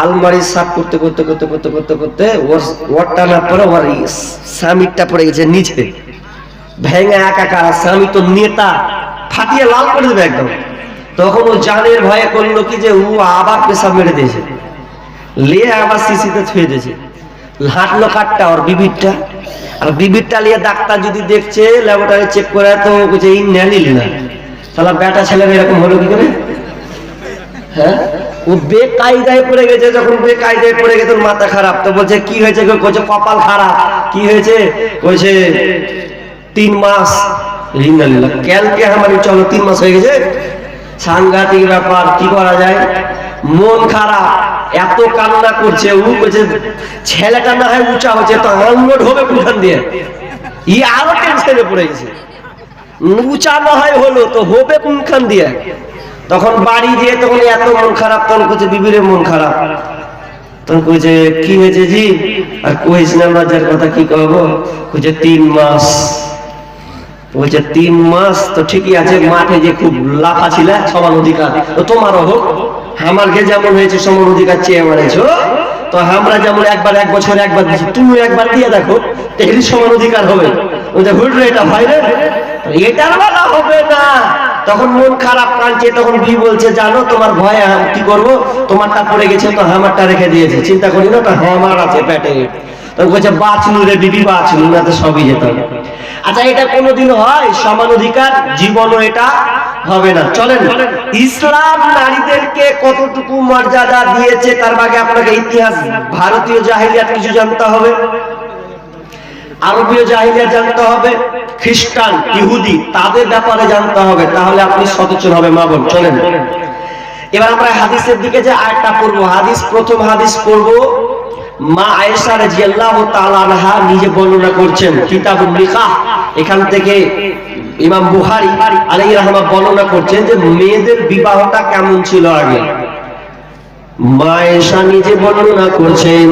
আলমারি সাফ করতে করতে করতে করতে করতে করতে ওর ওর টানার পরে ওর স্বামীরটা পড়ে গেছে নিচে। ভেঙে একাকার স্বামী তো নেতা, ফাটিয়ে লাল করে দেবে একদম। তখন ও জানের ভয়ে করল কি যে ও আবার পেশাব মেরে দিয়েছে। লিয়ে আবার শিশিতে ছুঁয়ে দিয়েছে। হাঁটলো কাঠটা ওর বিবিরটা। আর বিবিরটা লিয়ে ডাক্তার যদি দেখছে ল্যাবরেটরি চেক করে তো বলছে, এই নেলিল না তাহলে বেটা ছেলে এরকম হলো কি করে? হ্যাঁ? ও বেকায়দায় পড়ে গেছে, যখন বেকায়দায় পড়ে গেছে মাথা খারাপ। তো বলছে, কি হয়েছে? বলছে কপাল খারাপ। কি হয়েছে? বলছে তিন মাস। ক্যালকে আমার চলো, তিন মাস হয়ে গেছে। সাংঘাতিক ব্যাপার, কি করা যায়? মন খারাপ, এত কান্না করছে, ও বলছে, ছেলেটা না হয় উঁচা হচ্ছে, তো আনলোড হবে কোথান দিয়ে। ই আরও টেনশনে পড়ে গেছে। উঁচা না হয় হলো, তো হবে কোনখান দিয়ে? তখন বাড়ি দিয়ে তখন এত মন খারাপ, তখন করছে বিবিরে মন খারাপ। তখন কইছে, কি হয়েছে জি? আর কইস না বাজার কথা কি কব কইছে, তিন মাস। বলছে, তিন মাস তো ঠিকই আছে, মাঠে যে খুব লাফা ছিল, সমান অধিকার। তো তোমারও হোক, আমারকে যেমন হয়েছে, সমান অধিকার চেয়ে মারেছো তো আমরা যেমন একবার এক বছর একবার দিচ্ছি তুমি একবার দিয়ে দেখো এরই সমান অধিকার হবে। হুট এটা হয় রে এটার বেলা হবে না। তখন মন খারাপ কাঁদছে তখন বি বলছে, জানো, তোমার ভয়ে কি করব? তোমারটা পড়ে গেছে, তো আমারটা রেখে দিয়েছে। চিন্তা করি না, তো আমার আছে তখন বলছে বাঁচলু রে বিবি বাঁচলু না তো সবই যেত। আচ্ছা এটা কোনোদিন হয়? সমান অধিকার? জীবনও এটা হবে না। চলেন, ইসলাম নারীদেরকে কতটুকু মর্যাদা দিয়েছে, তার আগে আপনাকে ইতিহাস, ভারতীয় জাহিলিয়াত কিছু জানতে হবে? আরবীয় জাহিলিয়া জানতে হবে? খ্রিস্টান, ইহুদি, তাদের ব্যাপারে জানতে হবে, তাহলে আপনি সচেতন হবে মা বোন, চলেন। এবার আমরা হাদিসের দিকে যে আয়টা পড়ব, হাদিস, প্রথম হাদিস পড়ব, মা আয়েশা রাদিয়াল্লাহু তাআলা আনহা নিজে বর্ণনা করছেন কিতাবুল নিকাহ। এখান থেকে ইমাম বুখারী আলাইহি রাহমাত বর্ণনা করছেন যে মেয়েদের বিবাহটা কেমন ছিল আগে। মা আয়েশা নিজে বর্ণনা করছেন,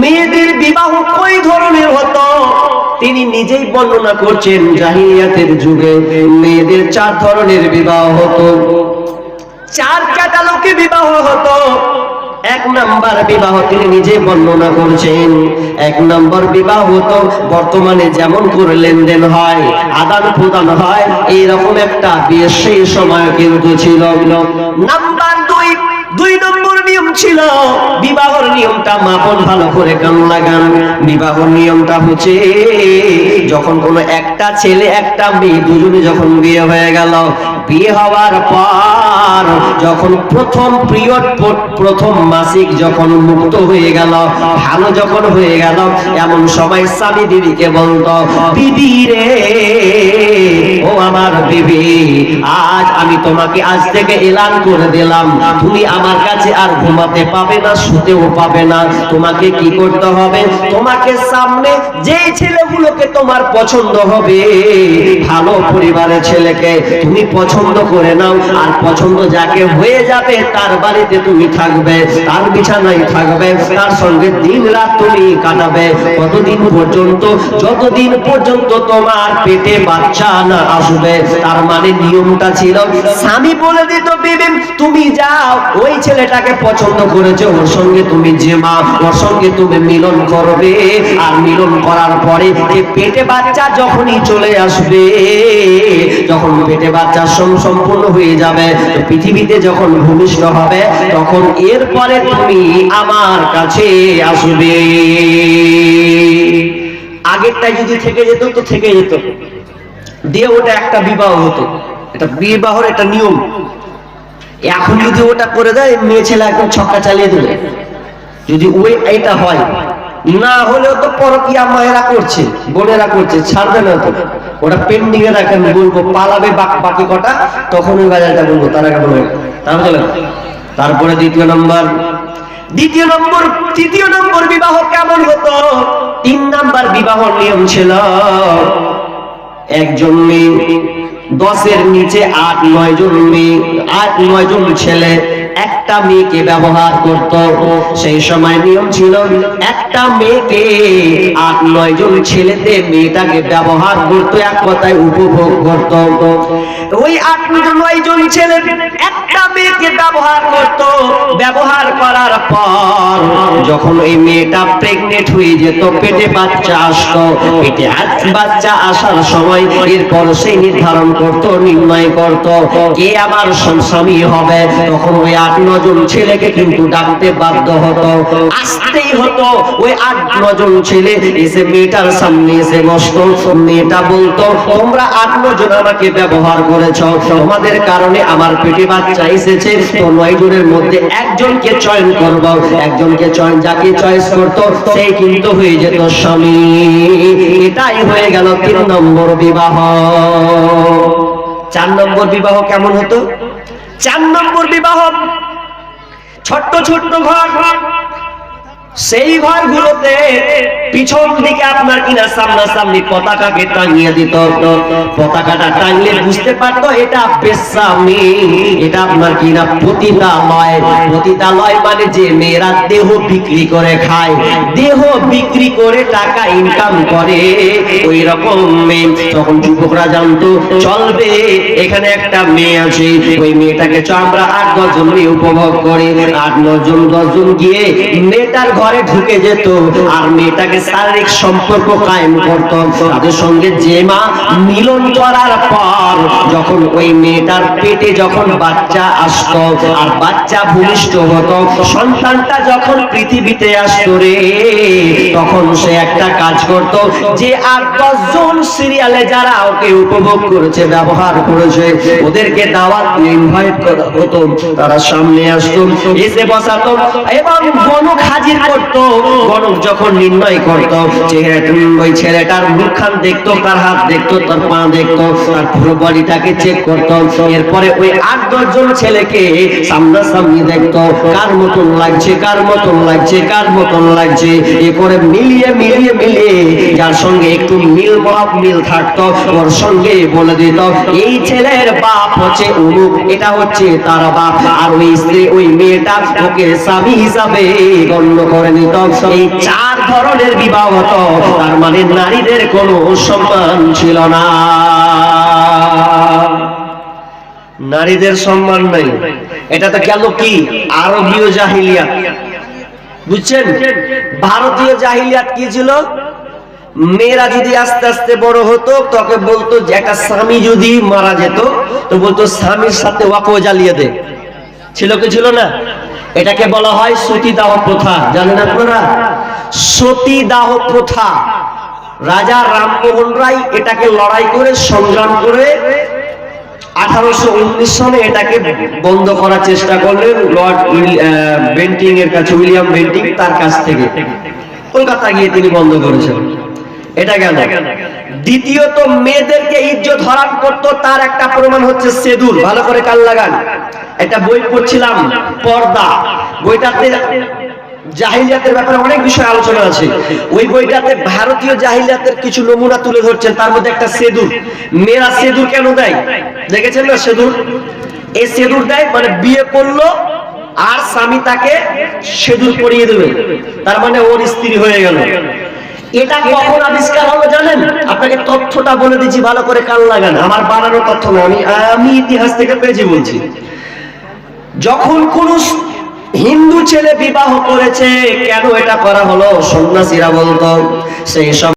মেয়েদের বিবাহ কই ধরনের হতো? তিনি নিজেই বর্ণনা করছেন জাহিলিয়াতের যুগে মেয়েদের চার ধরনের বিবাহ হতো। চার ক্যাটালগে বিবাহ হতো। এক নাম্বার বিবাহ তিনি নিজে বর্ণনা করছেন। এক নম্বর বিবাহ হতো, বর্তমানে যেমন করে লেনদেন হয়, আদান প্রদান হয়, এইরকম একটা বিয়ে সেই সময় কিন্তু ছিল। নাম্বার দুই দুই নম্বর নিয়ম ছিল বিবাহর নিয়মটা মাপন ভালো করে গান লাগান বিবাহর নিয়মটা হচ্ছে যখন কোনো একটা ছেলে, একটা মেয়ে দুজনে যখন বিয়ে হয়ে গেল, বিয়ে হওয়ার পর যখন প্রথম পিরিয়ড, প্রথম মাসিক যখন মুক্ত হয়ে গেল, ভালো যখন হয়ে গেল, এমন সময় স্বামী বিবিকে বলতো বিবি রে, ও আমার বিবি, আজ আমি তোমাকে আজ থেকে এলান করে দিলাম। তুমি আমার কাছে আর ঘুমাতে পাবে না, শুতেও পাবে না। তোমাকে কি করতে হবে? তোমাকে সামনে যে ছেলেগুলোকে তোমার পছন্দ হবে, ভালো পরিবারের ছেলেকে তুমি পছন্দ করে নাও। আর পছন্দ যাকে হয়ে যাবে, তার বাড়িতে তুমি থাকবে, তার বিছানায় থাকবে, তার সঙ্গে দিন রাত তুমি কাটাবে। কতদিন পর্যন্ত, যতদিন পর্যন্ত তোমার পেটে বাচ্চা না আসবে, তার মানে নিয়মটা ছিল, স্বামী বলে দিত বিবি তুমি যাও, ওই ছেলেটাকে পছন্দ করেছে, ওর সঙ্গে তুমি যে মা ওর সঙ্গে তুমি মিলন করবে। আর মিলন করার পরে পেটে বাচ্চা যখনই চলে আসবে, যখন পেটে বাচ্চা সম সম্পূর্ণ হয়ে যাবে পৃথিবীতে যখন ভূমিষ্ঠ হবে, তখন এরপরে তুমি আমার কাছে আসবে। আগেরটাই যদি থেকে যেত, তো থেকে যেত। দিয়ে ওটা একটা বিবাহ হতো। এটা বিবাহর একটা নিয়ম। এখন যদি ওটা করে দেয়, মেয়ে ছেলে একদম ছক্কা চালিয়ে দেবে। যদি ওই এটা হয়, না হলেও তো পরকিয়া মায়েরা করছে, বোনেরা করছে, ছাড়বে না তো। ওটা পেন্ডিং এ রাখেন, বলব, পালাবে বাক- কটা, তখন ওই বাজারটা বলব, তারা কেমন চলে তারপরে দ্বিতীয় নম্বর। দ্বিতীয় নম্বর, তৃতীয় নম্বর বিবাহ কেমন হতো? তিন নম্বর বিবাহ নিয়ম ছিল, একজন মেয়ে, দশের নিচে আট নয় জন মেয়ে, আট নয় জন ছেলে একটা মেয়েকে ব্যবহার করত। সেই সময় নিয়ম ছিল, একটা মেয়েকে আট, নয় জন ছেলেতে মেয়েটাকে ব্যবহার করতো, এক কথায় উপভোগ করত। ওই আট, নয় জন ছেলে একটা মেয়েকে ব্যবহার করত। ব্যবহার করার পর যখন ওই মেয়েটা প্রেগনেন্ট হয়ে যেত, পেটে বাচ্চা আসতো, পেটে বাচ্চা আসার সময় এরপর সেই নির্ধারণ করত, নির্ণয় করত, কে আমার স্বামী হবে? তখন ওই আট নজন ছেলেকে কিন্তু ডাকতে বাধ্য হতো। আসতেই হতো ওই আট নজন ছেলে, এসে মেয়েটার সামনে এসে বসতো। মেয়েটা বলতো, তোমরা আট নজন আমাকে ব্যবহার করেছ। তোমাদের কারণে আমার পেটে বাচ্চা এসেছে। তো নয় জনের মধ্যে একজনকে চয়ন করব, একজনকে চয়ন, যাকে চয়েস করতো, সে কিন্তু হয়ে যেত স্বামী। এটাই হয়ে গেল তিন নম্বর বিবাহ। চার নম্বর বিবাহ কেমন হতো? চার নম্বর বিবাহ, ছোট্ট ছোট্ট ঘর। সেই ঘরগুলোতে পিছন দিকে আপনার কিনা সামনাসামনি পতাকাকে টাঙিয়ে দিত। পতাকাটা টাঙলে বুঝতে পারতো এটা বেসামি, এটা আপনার কিনা পতিতালয়। পতিতালয় মানে যে মেয়েরা দেহ বিক্রি করে খায়। দেহ বিক্রি করে টাকা ইনকাম করে। ওই রকম তখন যুবকরা জানতো, চলবে, এখানে একটা মেয়ে আছে। ওই মেয়েটাকে আমরা আট দশজন মেয়ে উপভোগ করি। আট নজন দশজন গিয়ে মেয়েটার ঘরে ঢুকে যেত। আর মেয়েটাকে শারীরিক সম্পর্ক কায়েম করত তাদের সঙ্গে যে মা মিলন করার পর যখন ওই মেয়েটার পেটে যখন বাচ্চা আসতো আর বাচ্চা ভূমিষ্ঠ হতো, সন্তানটা যখন পৃথিবীতে আসতো রে, তখন সে একটা কাজ করত যে আর দশজন সিরিয়ালে যারা ওকে উপভোগ করেছে, ব্যবহার করেছে, ওদেরকে দাওয়াত ইনভাইট করা হতো। তারা সামনে আসতো, এসে বসাতো এবং গণক হাজির করত। গণক যখন নির্ণয় করত, চেহারা তুমি ওই ছেলেটার মুখখান দেখতো তার হাত দেখতো, তার পা দেখতো, তার পুরো বডিটাকে চেক করতো। এরপরে ওই আট দশজন ছেলেকে সামনাসামনি দেখতো, কার মতন লাগছে, কার মতন লাগছে, কার মতন লাগছে। এ করে মিলিয়ে মিলিয়ে মিলিয়ে যার সঙ্গে একটু মিল মহাব মিল থাকতো, ওর সঙ্গে বলে দিত, এই ছেলের বাপ হচ্ছে অমুক, এটা হচ্ছে তার বাপ। আর ওই স্ত্রী, ওই মেয়েটা ওকে স্বামী হিসাবে গণ্য করে নিত। এই চার ধরনের বিবাহ হতো তার মানে নারীদের কোনো সম্মান ছিল না। নারীদের সম্মান নাই। এটা তো গেল কি? আরবীয় জাহিলিয়াত। বুঝছেন? ভারতীয় জাহিলিয়াত কি ছিল? মেয়েরা যদি আস্তে আস্তে বড় হতো, তোকে বলতো যে একটা স্বামী যদি মারা যেত, তো বলতো স্বামীর সাথে ওয়াকো জ্বালিয়ে দে। ছিল কি ছিল না? এটাকে বলা হয় সতীদাহ প্রথা। জানেন আপনারা? সতীদাহ প্রথা। রাজা রামমোহন রায় এটাকে লড়াই করে, সংগ্রাম করে আঠারোশো উনিশ সালে এটাকে বন্ধ করার চেষ্টা করলেন লর্ড বেন্টিং এর কাছে, উইলিয়াম বেন্টিং তার কাছ থেকে। কলকাতা গিয়ে তিনি বন্ধ করেছেন। এটা গেল। দ্বিতীয়ত, মেয়েদেরকে ইজ্জত হরান করত, তার একটা প্রমাণ হচ্ছে সেদুর। ভালো করে কাল লাগান। একটা বই পড়ছিলাম, পর্দা। বইটাতে জাহিলিয়াতের ব্যাপারে অনেক বিষয় আলোচনা আছে। ওই বইটাতে ভারতীয় জাহিলিয়াতের কিছু নমুনা তুলে ধরছেন, তার মধ্যে একটা সেদুর। মেয়েরা সেদুর কেন দেয়? দেখেছেন না সেদুর? এই সেদুর দেয় মানে বিয়ে করল আর স্বামী তাকে সেদুর পরিয়ে দেবে তার মানে ওর স্ত্রী হয়ে গেল। এটা কখন আবিষ্কার হলো জানেন? আপনাকে তথ্যটা বলে দিচ্ছি, ভালো করে কান লাগান। আমার বানানো তথ্য না আমি আমি ইতিহাস থেকে পেয়েছি বলছি। যখন কোন হিন্দু ছেলে বিবাহ করেছে কেন এটা করা হলো? সন্ন্যাসীরা বলতো সেই সব